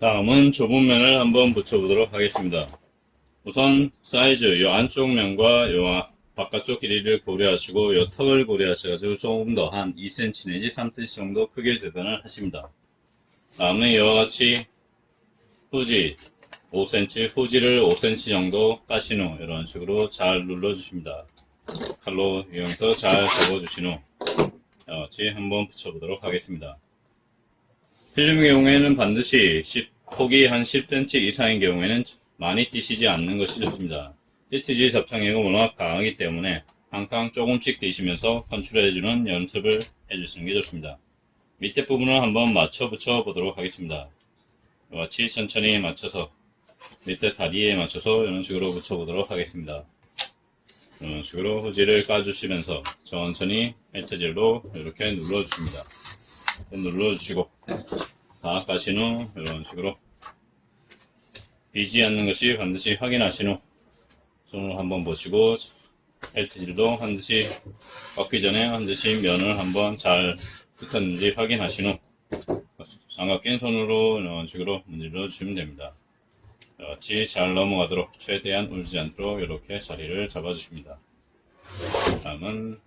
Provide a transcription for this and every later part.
다음은 좁은 면을 한번 붙여보도록 하겠습니다. 우선 사이즈, 요 안쪽 면과 요 아- 바깥쪽 길이를 고려하시고 요 턱을 고려하셔가지고 조금 더 한 2cm 내지 3cm 정도 크게 재단을 하십니다. 다음에 이와 같이 후지 5cm, 후지를 5cm 정도 까신 후 이런 식으로 잘 눌러주십니다. 칼로 이용해서 잘 접어주신 후 이와 같이 한번 붙여보도록 하겠습니다. 필름의 경우에는 반드시 10, 폭이 한 10cm 이상인 경우에는 많이 띄시지 않는 것이 좋습니다. 히트지 접착력이 워낙 강하기 때문에 항상 조금씩 띄시면서 컨트롤해주는 연습을 해주시는 게 좋습니다. 밑에 부분을 한번 맞춰 붙여 보도록 하겠습니다. 같이 천천히 맞춰서 밑에 다리에 맞춰서 이런 식으로 붙여 보도록 하겠습니다. 이런 식으로 후지를 까주시면서 천천히 헬트질로 이렇게 눌러주십니다. 눌러주시고 다 까신 후 이런 식으로 비지 않는 것이 반드시 확인하신 후 손으로 한번 보시고 헬트질도 반드시 꺾기 전에 반드시 면을 한번 잘 붙었는지 확인하신 후 장갑 낀 손으로 이런 식으로 문질러 주시면 됩니다. 같이 잘 넘어가도록 최대한 울지 않도록 이렇게 자리를 잡아주십니다. 다음은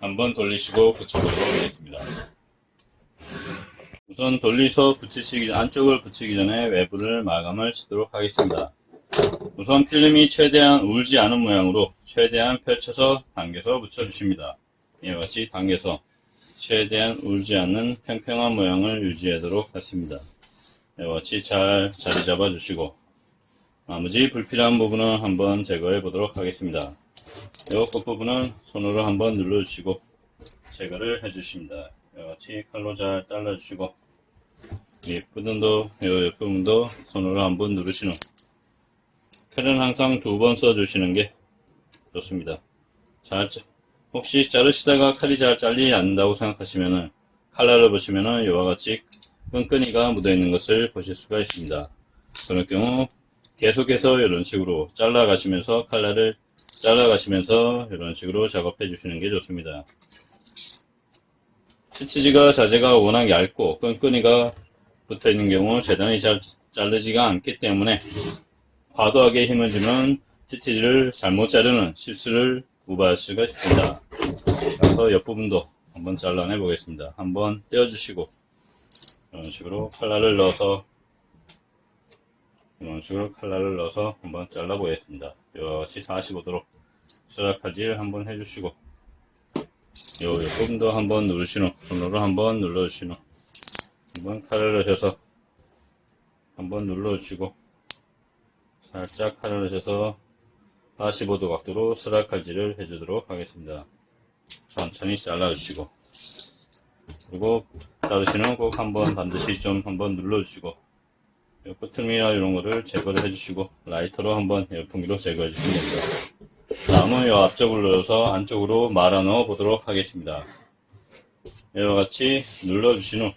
한번 돌리시고 붙여보도록 하겠습니다. 우선 돌리서 붙이시기 안쪽을 붙이기 전에 외부를 마감을 시도록 하겠습니다. 우선 필름이 최대한 울지 않은 모양으로 최대한 펼쳐서 당겨서 붙여주십니다. 이와 같이 당겨서 최대한 울지 않는 평평한 모양을 유지하도록 하십니다. 이와 같이 잘 자리 잡아 주시고 나머지 불필요한 부분은 한번 제거해 보도록 하겠습니다. 이 끝부분은 손으로 한번 눌러주시고 제거를 해주십니다. 이와 같이 칼로 잘 잘라주시고 옆부분도 이 옆부분도 손으로 한번 누르신 후 칼은 항상 두 번 써주시는 게 좋습니다. 잘 짜- 혹시 자르시다가 칼이 잘 잘리지 않는다고 생각하시면은 칼날을 보시면은 이와 같이 끈끈이가 묻어 있는 것을 보실 수가 있습니다. 그럴 경우 계속해서 이런 식으로 잘라 가시면서 칼날을 잘라 가시면서 이런 식으로 작업해 주시는 게 좋습니다. 스치지가 자재가 워낙 얇고 끈끈이가 붙어 있는 경우 재단이 잘 자르지가 않기 때문에 과도하게 힘을 주면 스치지를 잘못 자르는 실수를 우발할 수가 있습니다. 그래서 옆부분도 한번 잘라내 보겠습니다. 한번 떼어주시고 이런 식으로 칼날을 넣어서 이런 식으로 칼날을 넣어서 한번 잘라 보겠습니다. 같이 45도로 수락하질 한번 해주시고 요 옆부분도 한번 누르신 후 손으로 한번 눌러주신 후 한번 칼을 넣으셔서 한번 눌러주시고 살짝 칼을 넣으셔서 45도 각도로 스라칼질을 해주도록 하겠습니다. 천천히 잘라주시고 그리고 자르시는 꼭 한번 반드시 좀 한번 눌러주시고 이 끄트미나 이런 거를 제거를 해주시고 라이터로 한번 열풍기로 제거해 주시면 됩니다. 다음은 이 앞쪽을 넣어서 안쪽으로 말아 넣어 보도록 하겠습니다. 이와 같이 눌러주신 후,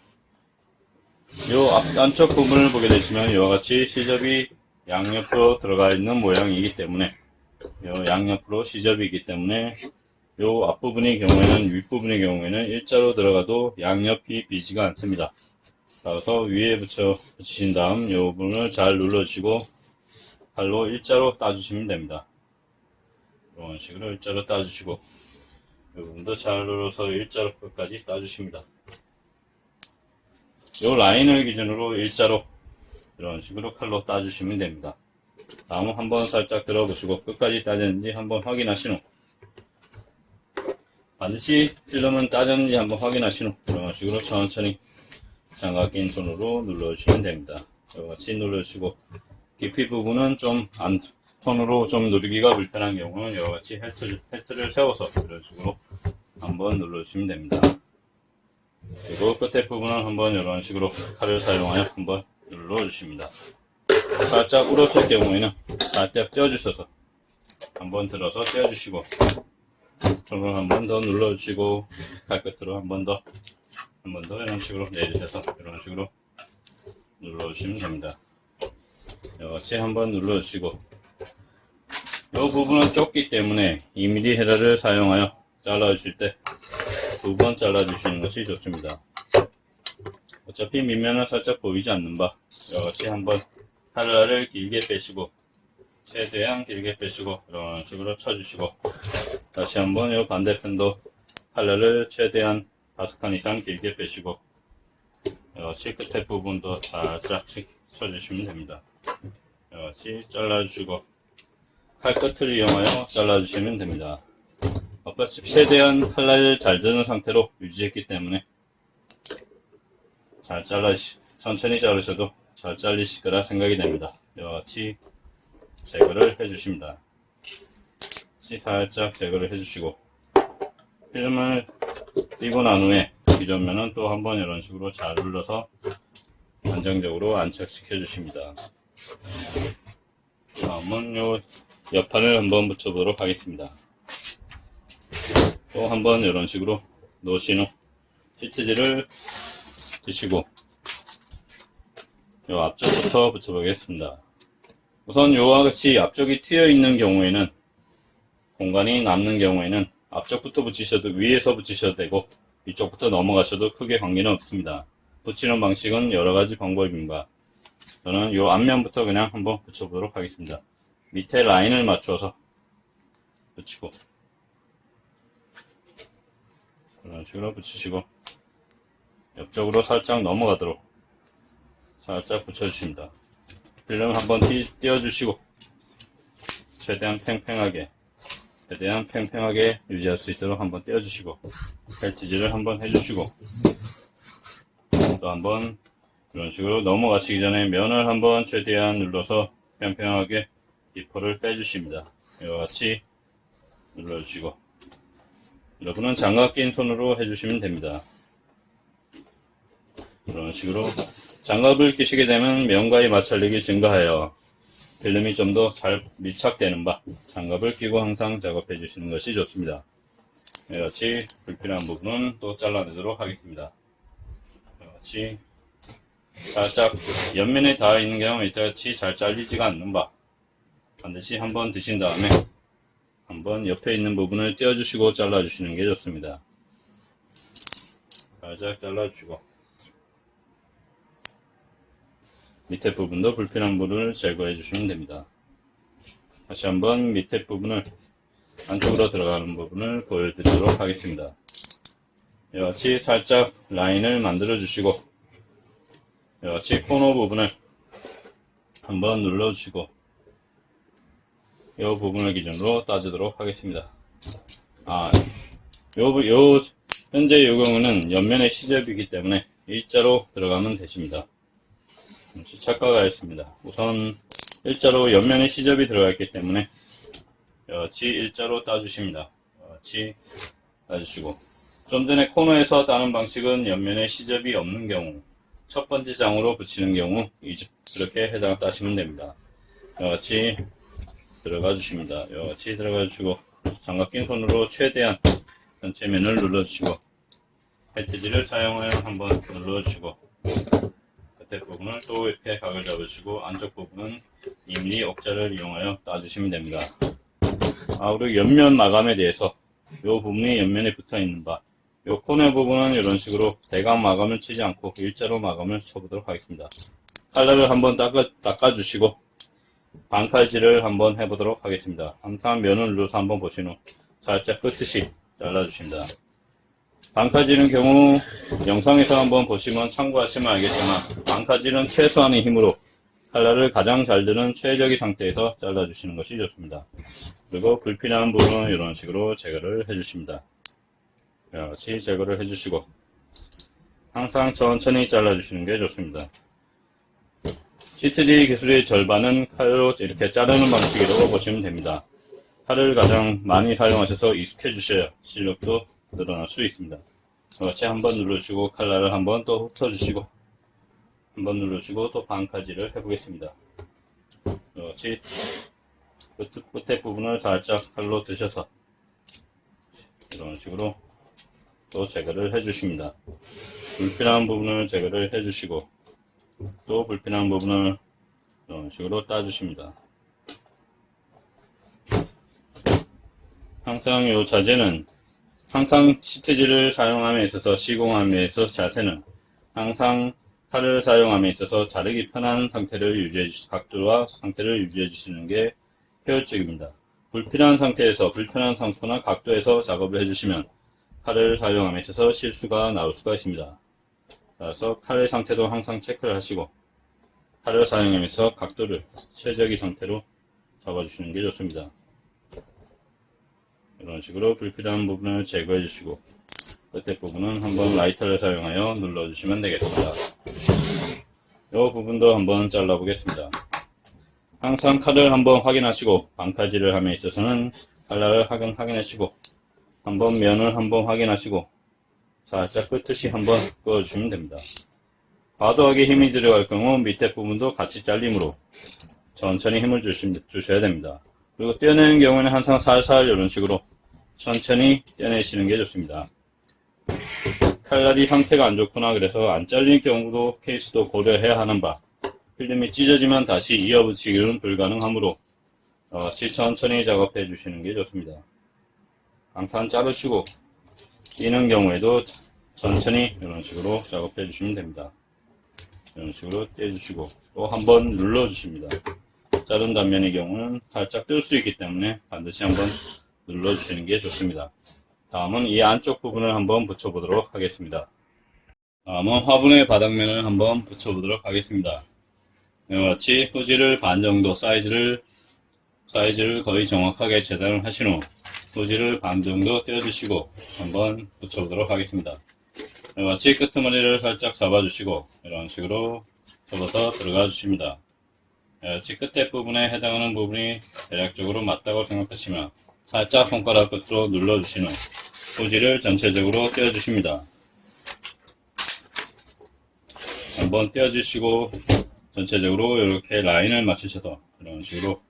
이 앞, 안쪽 부분을 보게 되시면 이와 같이 시접이 양옆으로 들어가 있는 모양이기 때문에, 이 양옆으로 시접이기 때문에, 이 앞부분의 경우에는, 윗부분의 경우에는 일자로 들어가도 양옆이 비지가 않습니다. 따라서 위에 붙여 붙이신 다음 이 부분을 잘 눌러주시고, 칼로 일자로 따주시면 됩니다. 이런 식으로 일자로 따주시고 이 부분도 잘 눌러서 일자로 끝까지 따주십니다. 이 라인을 기준으로 일자로 이런 식으로 칼로 따주시면 됩니다. 다음 한번 살짝 들어보시고 끝까지 따졌는지 한번 확인하신 후 반드시 필름은 따졌는지 한번 확인하신 후 이런 식으로 천천히 장갑 낀 손으로 눌러주시면 됩니다. 이와 같이 눌러주시고 깊이 부분은 좀 안, 손으로 좀 누르기가 불편한 경우는 이와 같이 헬트, 헬트를 세워서 이런 식으로 한번 눌러주시면 됩니다. 그리고 끝에 부분은 한번 이런 식으로 칼을 사용하여 한번 눌러주십니다. 살짝 울었을 경우에는 살짝 떼어주셔서 한번 들어서 떼어주시고 손을 한번 더 눌러주시고 칼끝으로 한번 더 한 번 더 이런 식으로 내리셔서 이런 식으로 눌러주시면 됩니다. 이와 같이 한번 눌러주시고 이 부분은 좁기 때문에 2mm 헤라를 사용하여 잘라주실 때 두 번 잘라주시는 것이 좋습니다. 어차피 밑면은 살짝 보이지 않는 바 역시 한번 칼날을 길게 빼시고 최대한 길게 빼시고 이런 식으로 쳐주시고 다시 한번 이 반대편도 칼날을 최대한 다섯 칸 이상 길게 빼시고 역시 끝에 부분도 살짝씩 쳐주시면 됩니다. 역시 잘라주시고 칼 끝을 이용하여 잘라주시면 됩니다. 어차피 최대한 칼날을 잘 드는 상태로 유지했기 때문에 잘 잘라시 천천히 자르셔도 잘 잘리실 거라 생각이 됩니다. 이와 같이 제거를 해주십니다. 살짝 제거를 해주시고 필름을 띄고 난 후에 기존 면은 또 한번 이런 식으로 잘 눌러서 안정적으로 안착시켜 주십니다. 다음은 요 옆판을 한번 붙여보도록 하겠습니다. 또 한 번 이런 식으로 놓으신 후 시트지를 드시고 요 앞쪽부터 붙여보겠습니다. 우선 요와 같이 앞쪽이 트여 있는 경우에는 공간이 남는 경우에는 앞쪽부터 붙이셔도 위에서 붙이셔도 되고 위쪽부터 넘어가셔도 크게 관계는 없습니다. 붙이는 방식은 여러 가지 방법입니다. 저는 요 앞면부터 그냥 한번 붙여보도록 하겠습니다. 밑에 라인을 맞춰서 붙이고 이런 식으로 붙이시고 옆쪽으로 살짝 넘어가도록 살짝 붙여주십니다. 필름 한번 띄, 띄워주시고 최대한 팽팽하게 최대한 팽팽하게 유지할 수 있도록 한번 띄워주시고 벨트질을 한번 해주시고 또 한번 이런 식으로 넘어가시기 전에 면을 한번 최대한 눌러서 팽팽하게 디퍼를 빼주십니다. 이와 같이 눌러주시고 여러분은 장갑 낀 손으로 해주시면 됩니다. 이런 식으로 장갑을 끼시게 되면 면과의 마찰력이 증가하여 필름이 좀 더 잘 밀착되는 바 장갑을 끼고 항상 작업해 주시는 것이 좋습니다. 이와 같이 불필요한 부분은 또 잘라내도록 하겠습니다. 이와 같이 살짝 옆면에 닿아 있는 경우 이같이 잘 잘리지가 않는 바 반드시 한번 드신 다음에 한번 옆에 있는 부분을 떼어주시고 잘라주시는 게 좋습니다. 살짝 잘라주시고 밑에 부분도 불필요한 부분을 제거해 주시면 됩니다. 다시 한번 밑에 부분을 안쪽으로 들어가는 부분을 보여드리도록 하겠습니다. 이와 같이 살짝 라인을 만들어 주시고 이와 같이 코너 부분을 한번 눌러 주시고 이 부분을 기준으로 따지도록 하겠습니다. 아, 요, 부- 요, 현재 요 경우는 옆면에 시접이기 때문에 일자로 들어가면 되십니다. 잠시 착각하였습니다. 우선 일자로 옆면에 시접이 들어가 있기 때문에 여치 일자로 따주십니다. 여치 따주시고 좀 전에 코너에서 따는 방식은 옆면에 시접이 없는 경우 첫 번째 장으로 붙이는 경우 이렇게 해당 따시면 됩니다. 여치 들어가 주십니다. 여치 들어가 주시고 장갑 낀 손으로 최대한 전체 면을 눌러주시고 헤트지를 사용하여 한번 눌러주시고 끝에 부분을 또 이렇게 각을 잡으시고 안쪽 부분은 2mm 억자를 이용하여 따주시면 됩니다. 아, 그리고 옆면 마감에 대해서 이 부분이 옆면에 붙어 있는 바, 이 코너 부분은 이런 식으로 대각 마감을 치지 않고 일자로 마감을 쳐보도록 하겠습니다. 칼날을 한번 닦아, 닦아주시고 반칼질을 한번 해보도록 하겠습니다. 항상 면을 눌러서 한번 보신 후 살짝 끝듯이 잘라주십니다. 반카지는 경우 영상에서 한번 보시면 참고하시면 알겠지만 반카지는 최소한의 힘으로 칼날을 가장 잘 드는 최적의 상태에서 잘라주시는 것이 좋습니다. 그리고 불필요한 부분은 이런 식으로 제거를 해주십니다. 같이 제거를 해주시고 항상 천천히 잘라주시는 게 좋습니다. 시트지 기술의 절반은 칼로 이렇게 자르는 방식이라고 보시면 됩니다. 칼을 가장 많이 사용하셔서 익숙해 주셔야 실력도 늘어날 수 있습니다. 같이 한번 눌러주시고 칼날을 한번 또 훑어주시고 한번 눌러주시고 또 반카지를 해보겠습니다. 끝, 끝에 부분을 살짝 칼로 드셔서 이런 식으로 또 제거를 해주십니다. 불필요한 부분을 제거를 해주시고 또 불필요한 부분을 이런 식으로 따주십니다. 항상 이 자재는 항상 시트지를 사용함에 있어서 시공함에 있어서 자세는 항상 칼을 사용함에 있어서 자르기 편한 상태를 유지해 주, 각도와 상태를 유지해 주시는 게 효율적입니다. 불필요한 상태에서 불편한 상태나 각도에서 작업을 해주시면 칼을 사용함에 있어서 실수가 나올 수가 있습니다. 따라서 칼의 상태도 항상 체크를 하시고 칼을 사용하면서 각도를 최적의 상태로 잡아주시는 게 좋습니다. 이런 식으로 불필요한 부분을 제거해 주시고 끝에 부분은 한번 라이터를 사용하여 눌러주시면 되겠습니다. 이 부분도 한번 잘라 보겠습니다. 항상 칼을 한번 확인하시고 반칼질을 함에 있어서는 칼날을 확인, 확인하시고 한번 면을 한번 확인하시고 살짝 끝듯이 한번 그어주시면 됩니다. 과도하게 힘이 들어갈 경우 밑에 부분도 같이 잘림으로 천천히 힘을 주셔야 됩니다. 그리고 떼어내는 경우에는 항상 살살 이런 식으로 천천히 떼어내시는 게 좋습니다. 칼날이 상태가 안 좋구나 그래서 안 잘린 경우도 케이스도 고려해야 하는 바 필름이 찢어지면 다시 이어붙이기는 불가능하므로 같이 천천히 작업해 주시는 게 좋습니다. 항상 자르시고 끼는 경우에도 천천히 이런 식으로 작업해 주시면 됩니다. 이런 식으로 떼주시고 또 한번 눌러 주십니다. 자른 단면의 경우는 살짝 뜰 수 있기 때문에 반드시 한번 눌러 주시는 게 좋습니다. 다음은 이 안쪽 부분을 한번 붙여 보도록 하겠습니다. 다음은 화분의 바닥면을 한번 붙여 보도록 하겠습니다. 이와 같이 후지를 반 정도 사이즈를 사이즈를 거의 정확하게 재단을 하신 후 후지를 반 정도 떼어주시고 한번 붙여보도록 하겠습니다. 이와 같이 끄트머리를 살짝 잡아주시고 이런 식으로 접어서 들어가 주십니다. 이와 같이 끝에 부분에 해당하는 부분이 대략적으로 맞다고 생각하시면 살짝 손가락 끝으로 눌러주신 후 후지를 전체적으로 떼어주십니다. 한번 떼어주시고 전체적으로 이렇게 라인을 맞추셔서 이런 식으로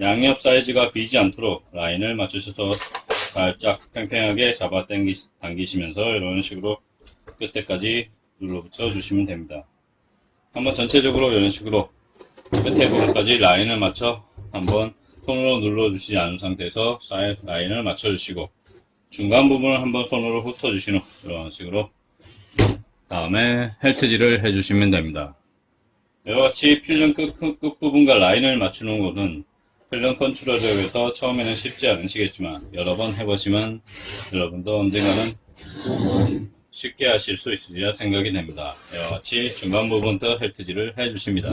양옆 사이즈가 비지 않도록 라인을 맞추셔서 살짝 팽팽하게 잡아 당기, 당기시면서 이런 식으로 끝에까지 눌러붙여 주시면 됩니다. 한번 전체적으로 이런 식으로 끝에 부분까지 라인을 맞춰 한번 손으로 눌러주시지 않은 상태에서 라인을 맞춰주시고 중간 부분을 한번 손으로 훑어주신 후 이런 식으로 다음에 헬트질을 해주시면 됩니다. 이와 같이 필름 끝, 끝, 끝부분과 라인을 맞추는 것은 필름 컨트롤에서 처음에는 쉽지 않으시겠지만 여러 번 해보시면 여러분도 언젠가는 쉽게 하실 수 있으리라 생각이 됩니다. 이와 같이 중간 부분부터 헬트질을 해주십니다.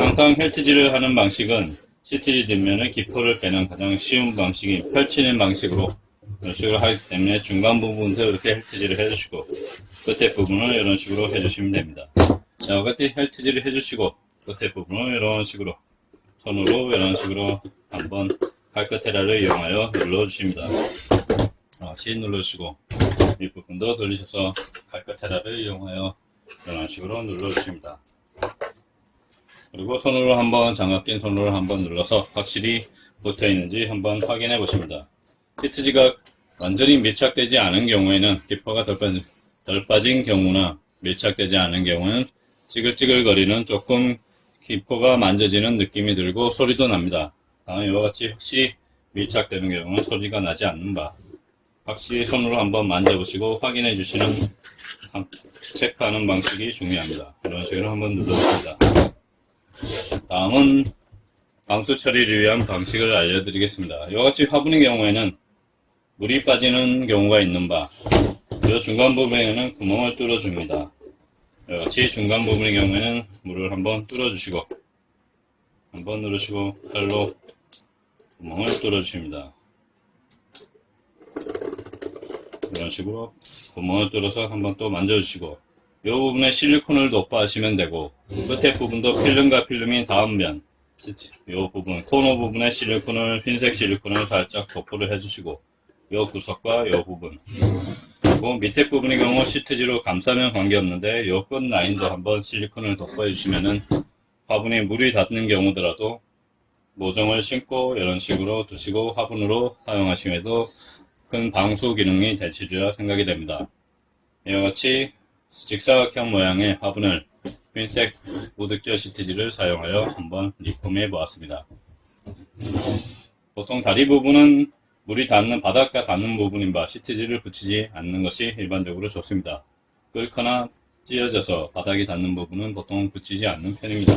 항상 헬트질을 하는 방식은 시트지 뒷면의 기포를 빼는 가장 쉬운 방식이 펼치는 방식으로 이런 식으로 하기 때문에 중간 부분부터 이렇게 헬트질을 해주시고 끝에 부분을 이런 식으로 해주시면 됩니다. 자, 끝에 헬트질을 해주시고 끝에 부분을 이런 식으로 손으로 이런 식으로 한번 발끝테라를 이용하여 눌러주십니다. 다시 눌러주시고 윗부분도 돌리셔서 발끝테라를 이용하여 이런 식으로 눌러주십니다. 그리고 손으로 한번 장갑 낀 손으로 한번 눌러서 확실히 붙어 있는지 한번 확인해 보십니다. 히트지가 완전히 밀착되지 않은 경우에는 기포가 덜 빠진, 덜 빠진 경우나 밀착되지 않은 경우는 찌글찌글 거리는 조금 기포가 만져지는 느낌이 들고 소리도 납니다. 다음 이와 같이 확실히 밀착되는 경우는 소리가 나지 않는 바 확실히 손으로 한번 만져보시고 확인해 주시는 체크하는 방식이 중요합니다. 이런 식으로 한번 눌러줍니다. 다음은 방수 처리를 위한 방식을 알려드리겠습니다. 이와 같이 화분의 경우에는 물이 빠지는 경우가 있는 바, 이 중간 부분에는 구멍을 뚫어줍니다. 같이 중간 부분의 경우에는 물을 한번 뚫어주시고, 한번 누르시고 칼로 구멍을 뚫어주십니다. 이런 식으로 구멍을 뚫어서 한번 또 만져주시고, 이 부분에 실리콘을 도포하시면 되고 끝에 부분도 필름과 필름이 닿은 면, 이 부분 코너 부분에 실리콘을 흰색 실리콘을 살짝 도포를 해주시고 이 구석과 이 부분 그리고 밑에 부분의 경우 시트지로 감싸면 관계없는데 이끝 라인도 한번 실리콘을 도포해 주시면은 화분에 물이 닿는 경우더라도 모정을 신고 이런 식으로 두시고 화분으로 사용하시면서 큰 방수 기능이 되시리라 생각이 됩니다. 이와 같이 직사각형 모양의 화분을 흰색 우드겨 시트지를 사용하여 한번 리폼해 보았습니다. 보통 다리 부분은 물이 닿는 바닥과 닿는 부분인 바 시트지를 붙이지 않는 것이 일반적으로 좋습니다. 끓거나 찢어져서 바닥에 닿는 부분은 보통 붙이지 않는 편입니다.